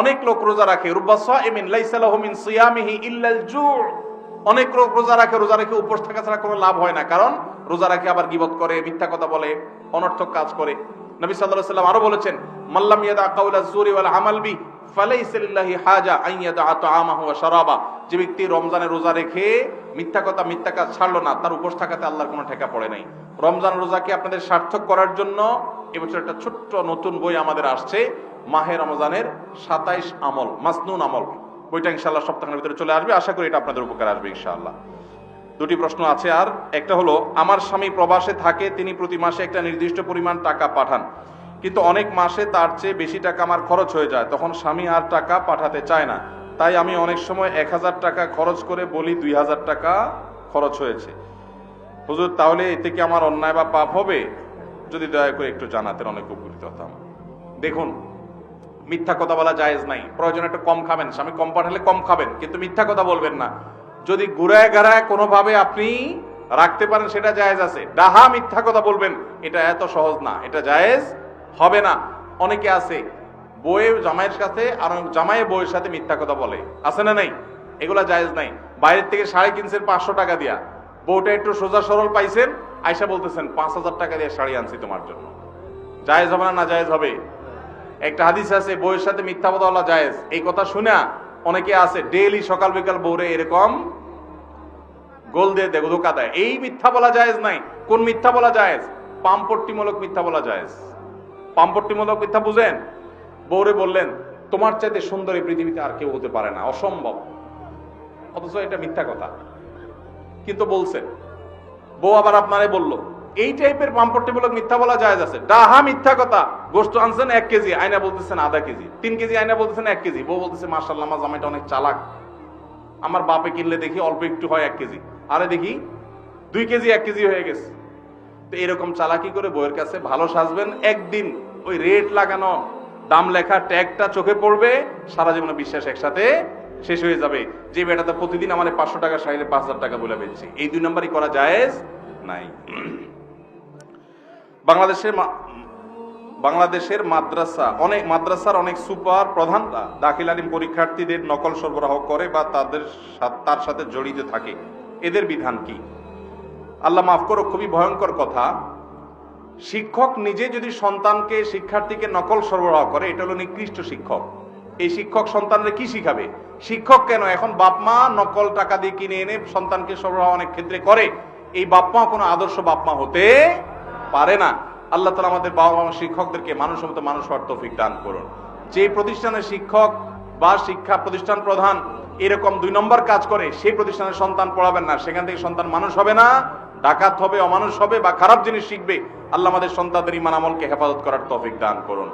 অনেক লোক রোজা রাখে। অনেক লোক রোজা রাখে, রোজা রেখে উপোস থাকা ছাড়া কোনো লাভ হয় না। কারণ রোজা রাখে আবার গিবত করে, মিথ্যা কথা বলে, অনর্থক কাজ করে। নবী আলাইহি সাল্লাম আরও বলেছেন মাল্লাম ইয়াদা কাউলা জুরি ওয়াল আমাল বি যে ব্যক্তি রমজানে রোজা রেখে মিথ্যা কথা, মিথ্যা কাজ ছাড়লো না, তার উপোস থাকাতে আল্লাহর কোনো ঠেকা পড়ে নাই। রমজান রোজাকে আপনাদের সার্থক করার জন্য এবছর একটা ছোট্ট নতুন বই আমাদের আসছে মাহে রমজানের সাতাইশ আমল, মাসনুন আমল। বইটা ইনশাল্লাহ সপ্তাহের ভিতরে চলে আসবে। আশা করি এটা আপনাদের উপকার আসবে ইনশাআল্লাহ। দুটি প্রশ্ন আছে আর। একটা হলো, আমার স্বামী প্রবাসে থাকে, তিনি প্রতি মাসে একটা নির্দিষ্ট পরিমাণ টাকা পাঠান। কিন্তু অনেক মাসে তার চেয়ে বেশি টাকা আমার খরচ হয়ে যায়। তখন স্বামী আর টাকা পাঠাতে চায় না। তাই আমি অনেক সময় এক হাজার টাকা খরচ করে বলি, দুই হাজার টাকা খরচ হয়েছে। হুজুর, তাহলে এতে কি আমার অন্যায় বা পাপ হবে? যদি দয়া করে একটু জানাতেন, অনেক উপকৃত হতাম। দেখুন মিথ্যা কথা বলা জায়েজ নাই। প্রয়োজন একটু কম খাবেন। স্বামী কম পাঠালে কম খাবেন, কিন্তু মিথ্যা কথা বলবেন না। যদি ঘুরায় গাড়ায় কোনোভাবে আপনি রাখতে পারেন, সেটা জায়েজ আছে। ডাহা মিথ্যা কথা বলবেন, এটা এত সহজ না, এটা জায়েজ হবে না। অনেকে আছে বইয়ে জামাইয়ের সাথে আর জামাইয়ের বইয়ের সাথে মিথ্যা কথা বলে। আছে না নাই? এগুলা জায়েজ নাই। বাইরের থেকে শাড়ি কিনছেন পাঁচশো টাকা দিয়া। বউটা একটু সোজা সরল পাইছেন আয়সা বলতেছেন, পাঁচ হাজার টাকা দিয়ে শাড়ি আনছি তোমার জন্য। জায়েজ হবে না না জায়েজ হবে? একটা হাদিস আছে, বউয়ের সাথে মিথ্যা কথা বলা জায়েজ। এই কথা শুনা অনেকে আছে, ডেইলি সকাল বিকাল বউরে এরকম গোল দিয়ে দেয় ধোকা দেয়। এই মিথ্যা বলা জায়েজ নাই। কোন মিথ্যা বলা জায়েজ? পাম্পট্টিমূলক মিথ্যা বলা জায়েজ। পাম্পট্টিমূলক মিথ্যা বুঝেন? বউরে বললেন, তোমার চাইতে সুন্দর এই পৃথিবীতে আর কেউ হতে পারে না। অসম্ভব। অথচ এটা মিথ্যা কথা। কিন্তু বলছেন বউ আবার আপনারে বলল এই টাইপের পাম্পট্টিমূলক মিথ্যা বলা যায় আছে। ডাহা মিথ্যা কথা। গোস্ত আনছেন এক কেজি, আয়না বলতেছেন আধা কেজি। তিন কেজি আয়না বলতেছেন এক কেজি। বউ বলতেছে মার্শাল্লাহ আমার জামাইটা অনেক চালাক। আমার বাপে কিনলে দেখি অল্প একটু হয় এক কেজি। আরে দেখি, দুই কেজি, এক কেজি হয়ে গেছে। তো এরকম চালাকি করে বইয়ের কাছে ভালো সাজবেন একদিন। ওই রেট লাগানো, দাম লেখা ট্যাগটা চোখে পড়বে, সারা জীবনে বিশ্বাস একসাথে শেষ হয়ে যাবে। যে বেটাতে প্রতিদিন আমাদের পাঁচশো টাকা, সাইলে পাঁচ হাজার টাকা বলে বেচছে এই দুই নম্বরই করা জায়েজ নাই। বাংলাদেশের বাংলাদেশের মাদ্রাসা, অনেক মাদ্রাসার অনেক সুপার প্রধানরা দাখিল আলিম পরীক্ষার্থীদের নকল সরবরাহ করে বা তাদের তার সাথে জড়িত থাকে। এদের বিধান কি? আল্লাহ মাফ করো খুবই ভয়ঙ্কর কথা। শিক্ষক নিজে যদি সন্তানকে, শিক্ষার্থীকে নকল সরবরাহ করে, এটা হলো নিকৃষ্ট শিক্ষক। এই শিক্ষক সন্তানরা কি শিখাবে? শিক্ষক কেন? এখন বাপ মা নকল টাকা দিয়ে কিনে এনে সন্তানকে সরবরাহ অনেক ক্ষেত্রে করে। এই বাপ মা কোনো আদর্শ বাপ মা হতে পারে না, আল্লাহ তালা আমাদের বাবা মা শিক্ষকদেরকে মানুষ মতো মানুষ হওয়ার তৌফিক দান করুন। যে প্রতিষ্ঠানের শিক্ষক বা শিক্ষা প্রতিষ্ঠান প্রধান এরকম দুই নম্বর কাজ করে, সেই প্রতিষ্ঠানের সন্তান পড়াবেন না। সেখান থেকে সন্তান মানুষ হবে না, ডাকাত হবে, অমানুষ হবে বা খারাপ জিনিস শিখবে। আল্লাহ আমাদের সন্তানদের ইমান আমলকে হেফাজত করার তৌফিক দান করুন।